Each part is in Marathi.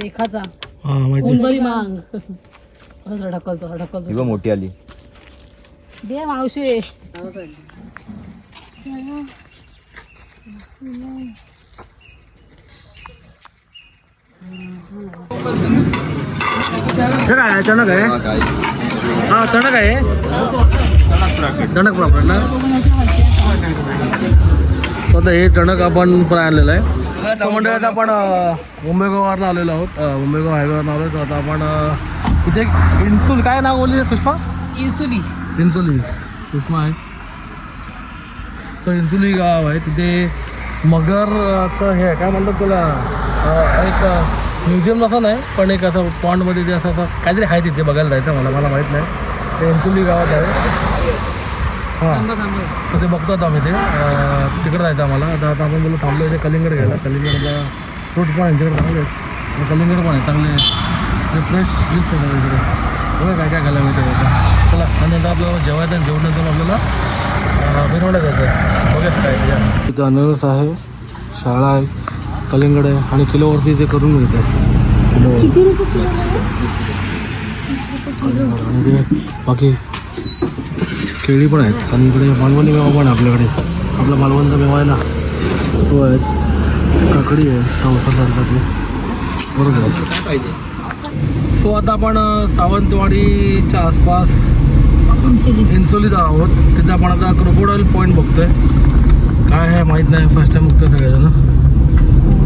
रेखाचा. हा माहिती उंबरी मांग. असं ढकलतो ढकलतो. ती बघ मोठी आली. दे मावशी. हे काय आहे? चणक आहे? हा चणक आहे. चणक प्रॉपर ना? स्वतः हे चणक आपण फ्राय आणलेलं आहे. मंडळात आपण गोवावरनं आलेलो आहोत. अं, मुंबई गोवा हायवेवरनं आलो तर आता आपण इथे इन्सुल काय नाव बोलली सुषमा? इन्सुली. इन्सुली. सुषमा आहे. सो इन्सुली गाव आहे. तिथे मगरचं हे आहे, काय म्हणतात त्याला? अं, एक म्युझियम असं नाही पण एक असं पॉन्डमध्ये ते असं असं काहीतरी आहे तिथे बघायला जायचं मला. मला माहीत नाही. ते इन्सुली गावात आहे. हां. थांबा थांबा. सो ते बघतो आता आम्ही ते. तिकडे जायचं आम्हाला. आता आता आपण बोललो थांबलो इथे कलिंगड घ्यायला. कलिंगडला फ्रूट्स पण यांच्याकडे चांगले आहेत. कलिंगड पण आहे चांगले ते फ्रेश ज्यूस आहे इकडे. बघा काय काय घालायला मिळतं चला आणि नंतर आपल्याला जेवायचं आणि जेवणानंतर आपल्याला मिरवण्यात जायचं आहे बघा काय इथं अननस आहे शाळा आहे कलिंगड आहे आणि किलोवरती ते करून मिळते ते बाकी केळी पण आहेत. आणि इकडे मालवणी मेवा पण आपल्याकडे. आपला मालवणचा मेवा आहे ना तो आहे. काकडी आहे तवसासारखा ते बरोबर सो आता आपण सावंतवाडीच्या आसपास इन्सुलीत आहोत. तिथे आपण आता क्रोकोडाईल पॉईंट बघतोय. काय आहे माहीत नाही फर्स्ट टाइम बघतोय सगळेजण.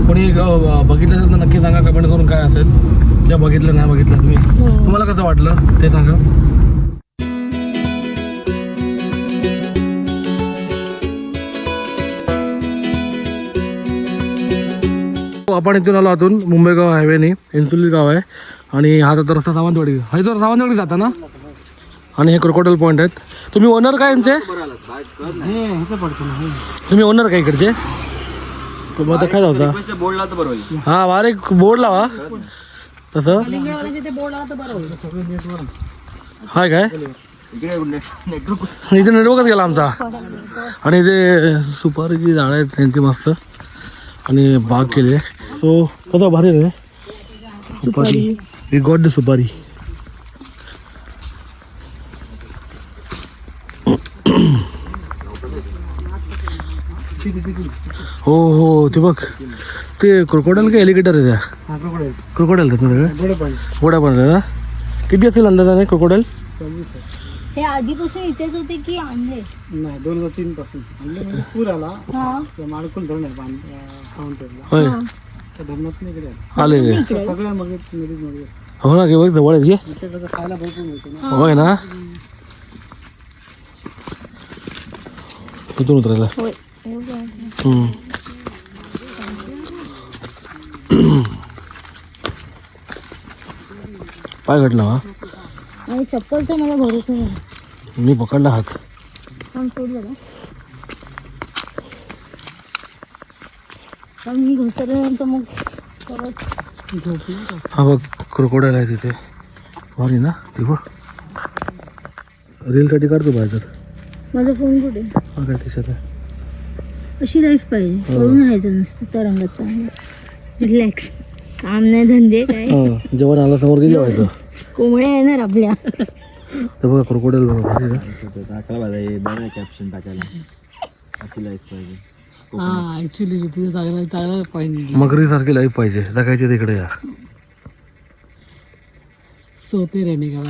कोणी बघितलं असेल तर नक्की सांगा कमेंट करून काय असेल. ज्या बघितलं नाही बघितलं तुम्ही तुम्हाला कसं वाटलं ते सांगा. आपण इथून आलो आतून मुंबई गाव हायवेने इन्सुली गाव आहे. आणि हा जातो रस्ता सावंतवाडी हा सावंतवाडी जाता ना? आणि हे क्रोकोटल पॉईंट आहेत. तुम्ही ओनर काय यांचे तुम्ही ओनर काय इकडचे? मग आता काय जाता हा बारे बोर्ड लावा. तसं? हाय काय? इथे नेटवर्कच गेला आमचा. आणि इथे सुपारीची झाडं आहेत त्यांची मस्त. आणि बाग केली सो कसं भारी आहे रे? सुपारी वी गॉट द सुपारी हो हो ते बघ ते क्रोकोडाईल का एलिगेटर आहे त्या क्रोकोडाईल आहेत ना सगळे गोड्या पण ना किती असतील अंदाजाने क्रोकोडाईल हे आधीपासून इथेच होते की आणले? नाही दोन हजार तीन पासून. आणलं म्हणजे पूर आला. हा. माडकुल धरण आहे बांध सावंतवाडीला होय. इकडे आहे. आले ते त्या सगळ्या मग नदीत मध्ये हो ना की बघ जवळ आहेत घे इथे कसं खायला भरपूर मिळतो ना. होय ना? इथून उतरायला. होय एवढं. हम्म. पाय घडला हा. आणि चप्पलचा मला भरोसा नाही. मी पकडला हात. पण पण मी घसरल्यानंतर मग परत हा बघ क्रोकोडाईल आहे तिथे. भारी ना ते बघ. रीलसाठी काढतो बाहेर तर. माझा फोन कुठे? हा काय त्याच्यात आहे. अशी लाईफ पाहिजे. पळून राहायचं नसतं तरंगात चांगलं रिलॅक्स काम नाही धंदे काय? जेवण आला समोर किती जेवायचं? कोंबड्या येणार आपल्या. ते बघा भारी ना. टाकायला पाहिजे बरं कॅप्शन टाकायला. अशी लाईफ पाहिजे. हा ऍक्च्युली तिथे चांगला चांगला पॉईंट मगरीसारखी लाईफ पाहिजे. जगायची तिकडे या सोते रहने का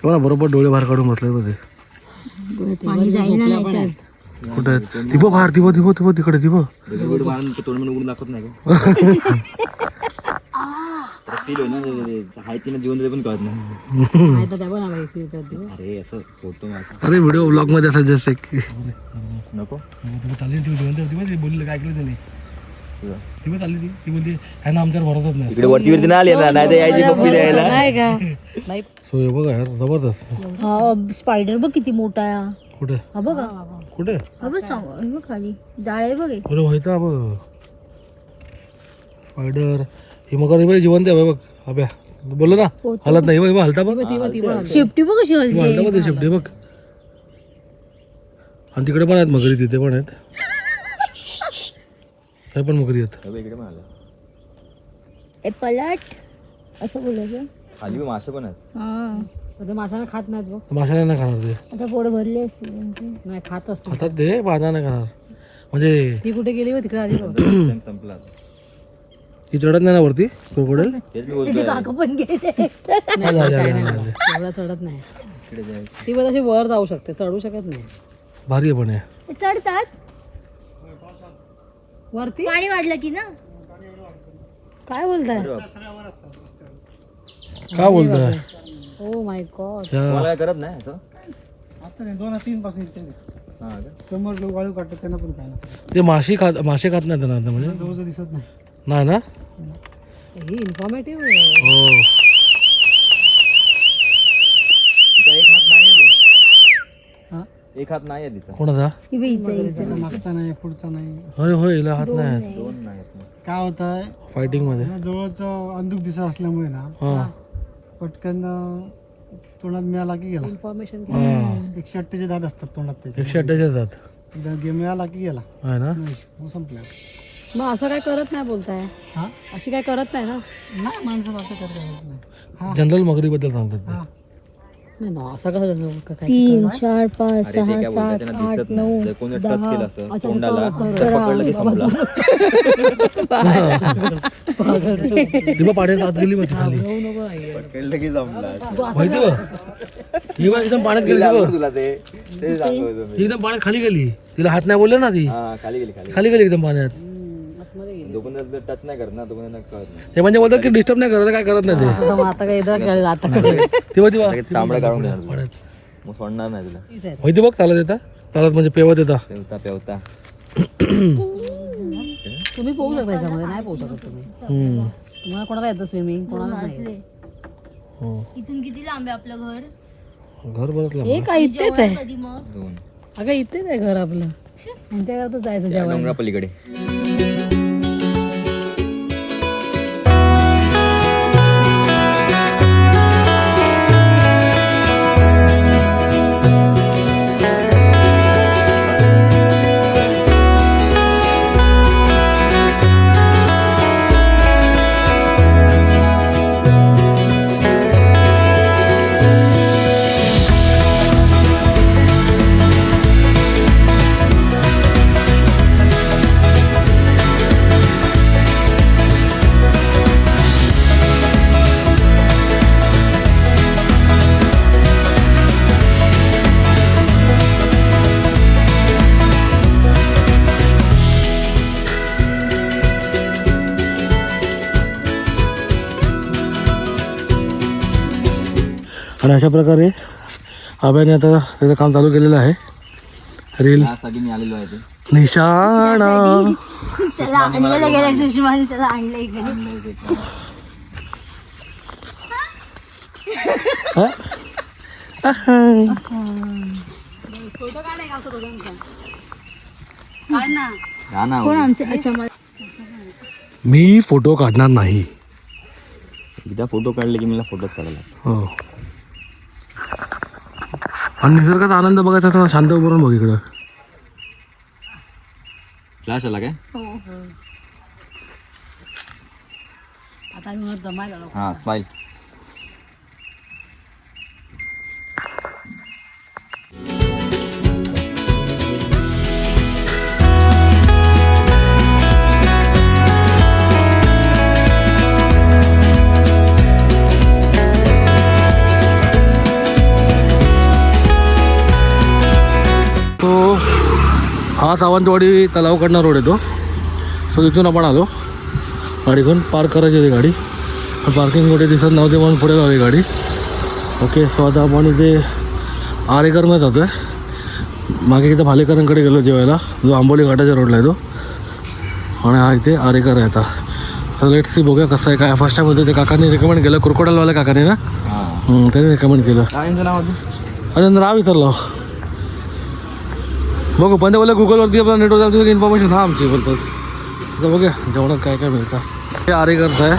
तेव्हा बरोबर डोळे बाहेर काढून बसले होते पाणी जाईल ना नाही कुठे आहेत? दिबो बाहेर दिबो दिबो दिबो तिकडे दिबो दगड मारून ते तोंड म्हणून उघडून दाखवत नाही का? फील होईल ना हाय तिने जीवन ते पण कळत नाही. अरे असं फोटो अरे व्हिडिओ ब्लॉगमध्ये असं एक नको चालली ती जिवंत होती माहिती बोलले काय ऐकलं त्याने ती पण चालली ती ती बोलते ह्या ना आमच्यावर भरोसाच नाही इकडे वरती वरती नाही आली ना नाही तर यायची पप्पी द्यायला नाही का? नाही. सो हे बघा यार जबरदस्त. हा स्पायडर बघ किती मोठा आहे. कुठे? हा बघा. कुठे? हा बघ खाली. जाळे बघ. अरे व्हायचा बघ. स्पायडर ही मग अरे जिवंत आहे बघ अभ्या. बोललो ना. हलत नाही बघ हलता बघ शेपटी बघ कशी हलता. हलते बघ शेपटी बघ. आणि तिकडे पण आहेत मगरी तिथे पण आहेत. त्या पण मगरी आहेत. पलट. असं बोलायचं. खाली मासे पण आहेत. हा. माशाने खात नाहीत बघ. माशाने नाही खाणार ते. आता पोट भरले त्यांचे. नाही खात असते खातात ते माझा नाही खाणार. म्हणजे ती कुठे गेली हो तिकडे आली बघ. संपला. ती चढत नाही ना वरती? क्रोकोडेल? पण नाही नाही एवढा चढत नाही. ती बघ अशी वर जाऊ शकते चढू शकत नाही. भारी आहे पण हे. ते चढतात. वरती? पाणी वाढलं की ना? काय बोलताय? काय बोलतोय? ओ माय गॉड काय करत नाही असं आता नाही दोन तीन पासून नाही. हा का? समोर लोक वाळू काढतात त्यांना पण काय ना ते माशी खात मासे खात नाही त्यांना म्हणजे? दिसत नाही. नाही ना? ही इन्फॉर्मेटिव्ह हो. तिचा एक हात नाही आहे हा? एक हात नाही आहे तिचा. कोणाचा? ही. त्याचा मागचा नाही पुढचा नाही. होय होय हिला हात नाही आहेत. दोन नाही आहेत काय होत आहे फायटिंगमध्ये जवळचं अंदूक दिसत असल्यामुळे ना हा. पटकन अं, तोंडात मिळाला की गेला. इन्फॉर्मेशन हा एकशे अठ्ठेचे दात असतात तोंडात त्याचे. एकशे अठ्ठावीस जात एकदा गेम मिळाला की गेला. आहे ना? नाही, मग संपला. मग असं काय करत नाही बोलताय? हा? अशी काय करत नाही ना? नाही माणसाला असं करता येत नाही हा. जनरल मगरी बद्दल सांगतात ते. हा. नाही ना असं कसं झालं? का- काय तीन चार पाच अरे ते सहा काय बोलतात सात त्यांना आठ नऊ नाही जर कोणी टच दहा केलं असं अच्छा, तोंडाला बरोबर. तर पकडलं की संपला. ती बघ पाण्यात आत गेली खाली. नको. पकडलं की संपला. माहिती ही एकदम पाण्यात गेली दाखव बघ. तुला ते. ते दाखवतो मी ही एकदम पाण्यात खाली गेली. तिला हात नाही बोलले ना ती. हा खाली गेली खाली खाली गेली एकदम पाण्यात. आतमध्ये गेली. दोघं टच नाही करत ना दोघं कळत नाही. ते म्हणजे बोलतात की डिस्टर्ब नाही करत काय करत नाही ते? आता मग आता काय आता? लगेच चामडा काढून तुला. मग सोडणार नाही तुला. तीच आहे. माहिती बघ चालत येता. चालत म्हणजे पेवत येता. पेवता पेवता. तुम्ही पोहू शकता याच्यामध्ये नाही पोहू शकत तुम्ही. हम्म. तुम्हाला कोणाला येतं स्विमिंग कोणाला नाही. हो. इथून किती लांब आहे आपलं घर? घर हे काय इथेच आहे कधी मग? दोन. अगं इथेच आहे घर आपलं. त्यांच्या घरातच जायचं त्या डोंगरा पलीकडे अशा प्रकारे आब्याने आता त्याचं काम चालू केलेलं आहे. रील यासाठी मी आलेलो आहे ते. निशाणा. हा? मी फोटो काढणार नाही. एकदा फोटो काढले की मला फोटोच काढायला. हो. आणि निसर्गाचा आनंद बघायचा तर शांत उभं बघ इकडं. फ्लॅश आला काय? आता आम्ही मग जमायला. हा स्माईल हा सावंतवाडी तलावकडनं रोड येतो. सो तिथून आपण आलो. गाडी घेऊन पार्क करायची होती गाडी. पार्किंग कुठे दिसत नव्हते म्हणून पुढे लावली गाडी. ओके सो आता आपण इथे आरेकरनं जातो आहे मागे इथं भालेकरांकडे गेलो जेवायला. जो आंबोली घाटाच्या रोडला आहे तो आणि हा इथे आरेकर आहे आता. लेट सी बघूया कसं आहे काय फर्स्ट टाइम होतं ते काकांनी रेकमेंड केलं. कुरकोडालवाल्या काकाने ना? त्याने रेकमेंड केलं. अजून नाव विसरलो. बघू पण ते बोलले गुगलवरती आपला नेटवर्क इन्फॉर्मेशन हा आमची बोलतात आता बघूया जेवणात काय काय मिळतं. हे आरेकर्स आहे.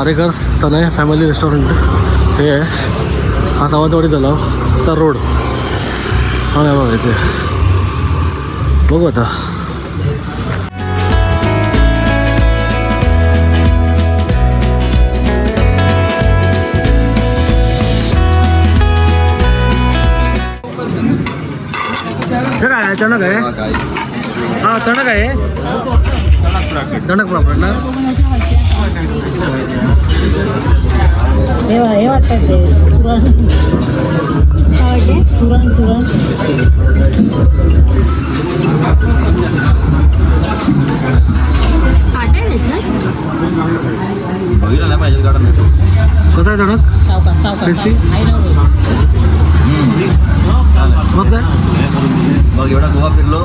आरेकर्स तनय फॅमिली रेस्टॉरंट हे आहे. हा सावंतवाडी तलाव चा रोड हा नाही बघा इथे. बघू आता. चणक आहे. काय हा चणक आहे. चणक प्रॉपर ना हे हे ते. सुरण. काय सुरण सुरण. आहे बघितलं पाहिजे कसं चणक? सावका सावका. मग काय बघ एवढा गोवा फिरलो.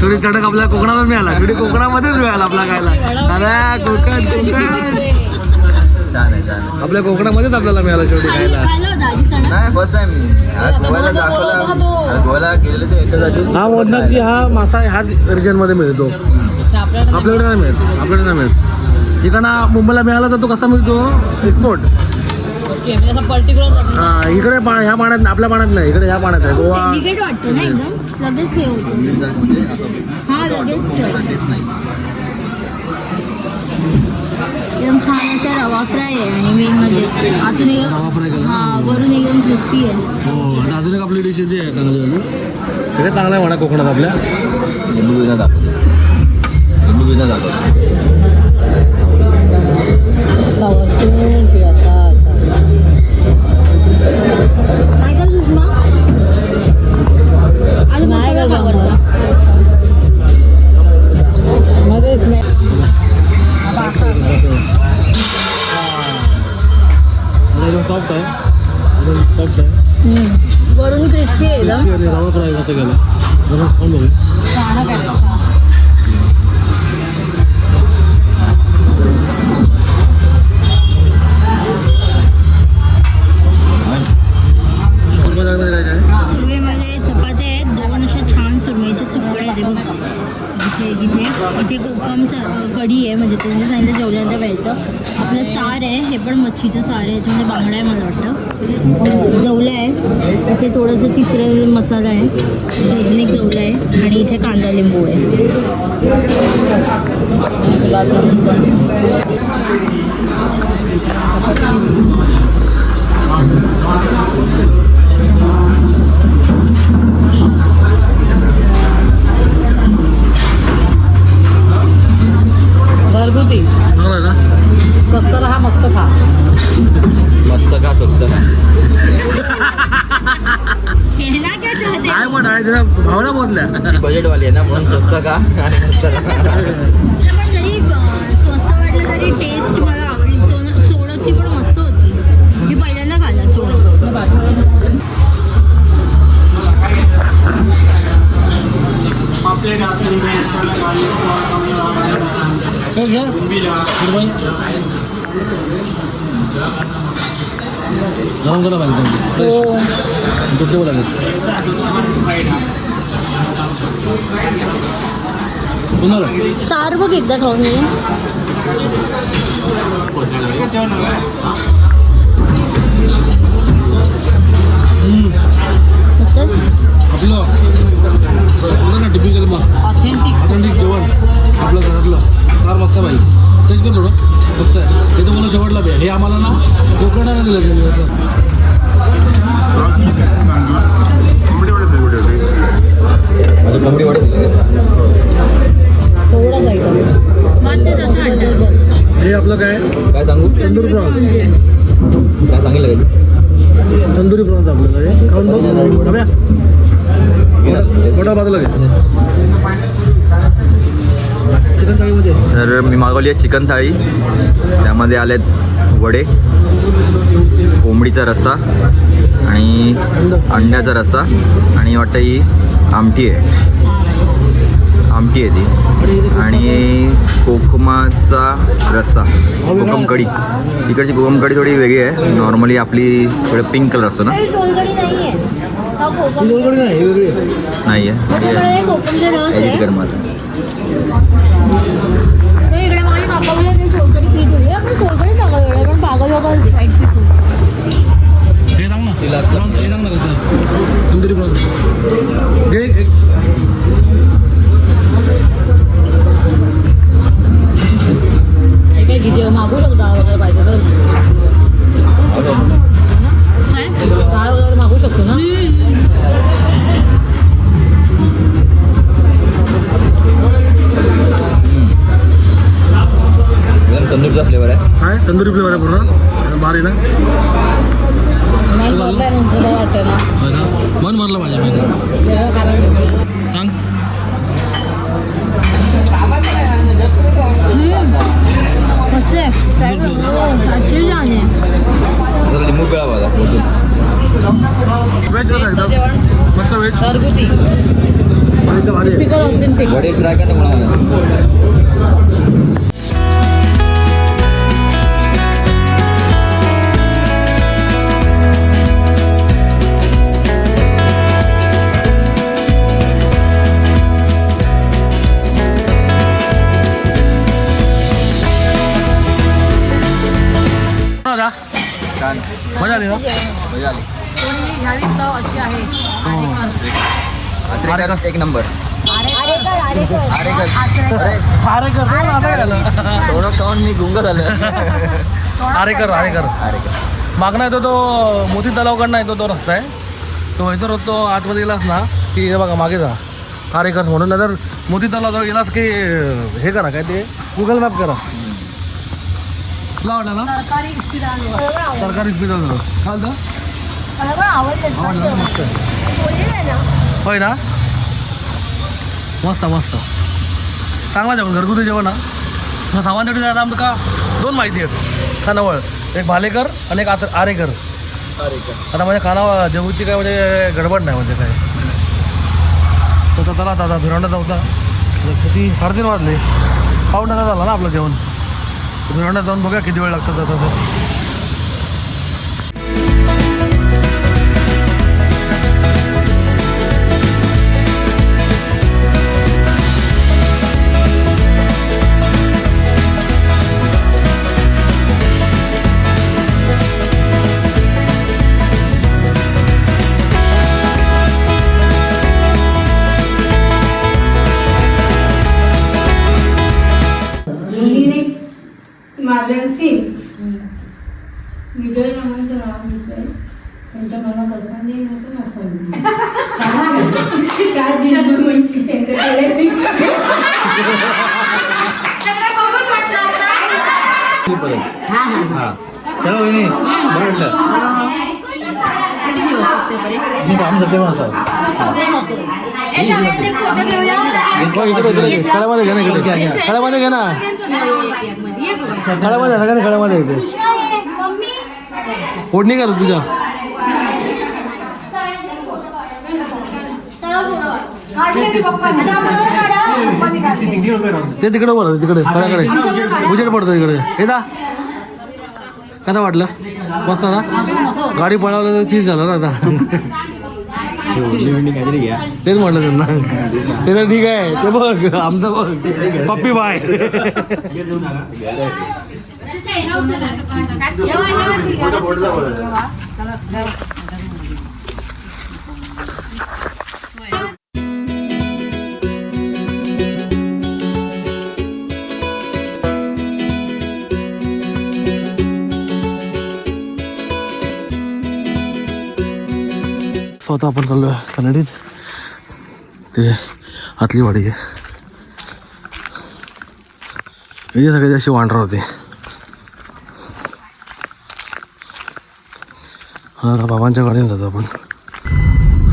शेवटी चणक आपल्या कोकणातच मिळाला. शेवटी कोकणामध्येच मिळाला आपला खायला. अरे कोकण कोकण. आपल्या कोकणामध्येच आपल्याला मिळाला शेवटी खायला. खाल्लं होतं आधी चणक नाही फर्स्ट टाइम गोव्याला दाखवला. आज गोव्याला गेलेले ते याच्यासाठी. हा बोलतात की हा मासा ह्याच रिजनमध्ये मिळतो. आपल्याकडे नाही मिळत. आपल्याकडे नाही मिळत. इकडं मुंबईला मिळाला तर तो कसा मिळतो? एक्सपोर्ट हा इकडे पा ह्या पाण्यात आपल्या पाण्यात नाही इकडे ह्या पाण्यात आहे. गोवा डेलिकेट वाटतं ना एकदम? लगेच हे होतं. म्हणजे असं हा लगेच टेस्ट नाही एकदम छान असा रवा फ्राय आहे आणि मेन म्हणजे आतून रवा एकदम फ्राय केला ना? हा वरून एकदम क्रिस्पी आहे. हो आता अजून एक आपली डिश आहे चांगली आहे म्हणा कोकणात आपल्या. लिंबू बिना दाखवतो इथे इथे. इथे कोकम स कढी आहे. म्हणजे त्यांनी सांगितलं जेवल्यानंतर व्हायचं. आपलं सार आहे. हे पण मच्छीचं सार आहे. याच्यामध्ये बांगडा आहे मला वाटतं. जवलं आहे. इथे थोडंसं तिसरं मसाला आहे. अजून एक जवलं आहे. आणि इथे कांदा लिंबू आहे. घरगुती. चांगला आहे ना. स्वस्त राहा मस्त खा. मस्त का स्वस्त का केला क्या चाहते काय त्याच्या भावना बोलल्या. बजेटवाली आहे ना म्हणून स्वस्त का आणि मस्त का पण जरी अं, स्वस्त वाटलं तरी टेस्ट हे घ्या सुरमई गरम गरम आहे एकदम फ्रेश तुटले लागेल पुन्हा सार बघ एकदा खाऊन घे मस्त आपलं बोलतो ना टिपिकल मग ऑथेंटिक ऑथेंटिक जेवण आपलं घरातलं फार मस्त पाहिजे टेस्ट कर थोडं? मस्त आहे ते तर मला शेवटला बी. हे आम्हाला ना कोकणाला दिलं त्यांनी असं. कोंबडी वाढत हे आपलं काय? काय सांगू? तंदूर प्रॉन्स काय सांगितलं का तंदुरी प्रॉन्स आपल्याला हे. खाऊन बघ. मोठा बाजूला घे. तर मी मागवली आहे चिकन थाळी. त्यामध्ये आलेत वडे कोंबडीचा रस्सा आणि अंड्याचा रस्सा आणि वाटतं ही आमटी आहे. आमटी आहे ती. आणि कोकमाचा रस्सा कोकम कढी. इकडची कोकम कढी थोडी वेगळी आहे. नॉर्मली आपली थोडं पिंक कलर असतो ना? नाही ही आहे. ग्लोबल काय की जेव्हा मागू शकतो डाळ वगैरे पाहिजे तर? डाळ वगैरे मागू शकतो ना? तंदूरचा फ्लेवर आहे. काय? तंदुरी फ्लेवर आहे पूर्ण? बघा. वरतून. व्हेज फक्त व्हेज घरगुती. वडे ट्राय कर आचरेकर एक नंबर. अरे कर अरे कर अरे. कर अरे अरे कर रे, आता काय सोनं खाऊन मी गुंग झालं अरे कर अरे कर अरे कर मागणं येतो तो मोती तलावकडनं येतो तो रस्ता आहे. तो इथं रोज तो आतमध्ये गेलास ना की हे बघा मागे जा. अरे कर म्हणून नाही तर मोती तलाव गेलास की हे करा काय ते? गुगल मॅप करा. आवडला ना? सरकारी हॉस्पिटल पण आवडलं होय ना? मस्त मस्त. चांगला जेवण घरगुती जेवण हा. सामान्यसाठी जायला आमका दोन माहिती आहेत. खानावळ. एक भालेकर आणि एक आत आरेकर. अरे कर आता म्हणजे खाना जेवूची काय म्हणजे गडबड नाही म्हणजे काय. तर चला दादा भिरवण्यात जाऊचा किती साडेतीन वाजले. पाऊण नका झाला ना आपलं जेवण. भिरवण्यात जाऊन बघूया किती वेळ लागतो जाता त्यांच्या मला पसंत येईल नव्हतं नसलं काय दिलं. चला वहिनी बरं वाटलं मी काम सत्य असा खळ्यामध्ये घे ना इकडे खळ्यामध्ये घे ना खळ्यामध्ये सगळ्यांनी खळ्यामध्ये येते ओढणी कर तुझ्या चला फोटो आता आमच्यावर काढा. ते तिकडे बोला तिकडे. खळ्याकडे उजेड पडतो तिकडे येता कसं वाटलं? मस्त ना? गाडी पळवलं तर चीज झालं ना आता. तेच म्हटलं त्यांना. ते तर ठीक आहे. ते बघ आमचं बघ. पप्पी बाय. स्वतः आपण चाललो कन्नडीत. ते आतली वाडी आहे. हे सगळे अशी वांढरा होते. हा बाबांच्या गाडीने जातो आपण.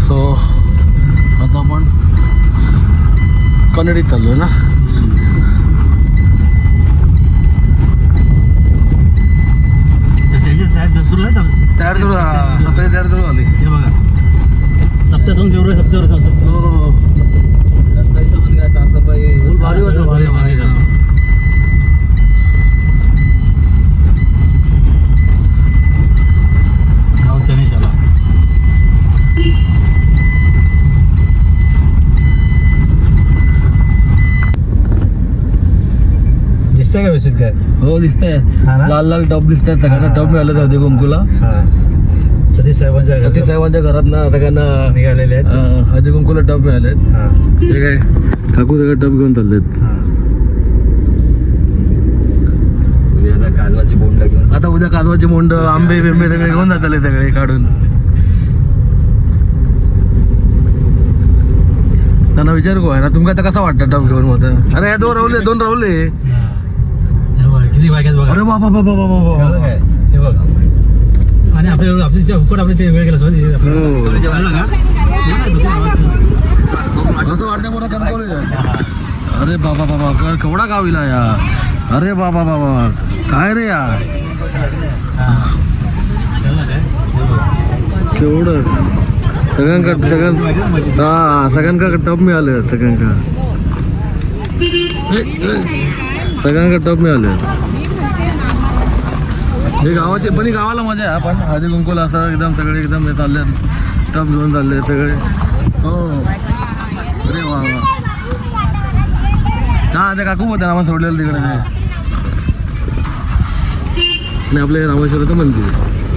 सो आता आपण कन्नडीत चाललो ना? तयार करू सप्ताही तयार करू आली हे बघा. सप्त्यातून घेऊन सप्त्यावर हो हो हो. काय साफसफाई भारी दिसतंय का व्यवस्थित काय? हो दिसतंय. हा? लाल लाल टॉप दिसतात सगळ्यांना टॉप मिळाले होते कुंकुला हा. सतीश साहेबांच्या सतीश साहेबांच्या घरात ना सगळ्यांना निघालेले आहेत. हळदी कुंकुला टॉप मिळाले हा. ते काय काकू सगळे टॉप घेऊन चाललेत. हा. काजवाची बोंड घेऊन. आता उद्या काजवाचे मोंड आंबे बिंबे सगळे घेऊन जातले सगळे काढून. त्यांना विचार को आहे ना तुमका आता कसा वाटतं टॉप घेऊन मग अरे या दोन रावले दोन रावले हा. हे बघ, किती अरे बाबा बाबा बाबा बाबा हे बघा आणि आपल्या आपली त्या उकड आपली ते वेळ गेला असं वाटतं मोठा कणकवली. अरे बाबा बाबा केवढा गाव इला या? अरे बाबा बाबा काय रे या केवढं? सगळ्यांका सगळ्यां हा सगळ्यांका टप मिळाले सगळ्यांका ए, ए, सगळ्यांका टप मिळाले हे गावाचे पण गावाला मजा आहे पण हळदी कुंकूला असं एकदम सगळे एकदम हे चालले टप घेऊन चालले सगळे. हो. अरे वा वा. हा ते काकू होते आम्हाला सोडलेलं तिकडे नाही आणि आपलं रामेश्वराचं मंदिर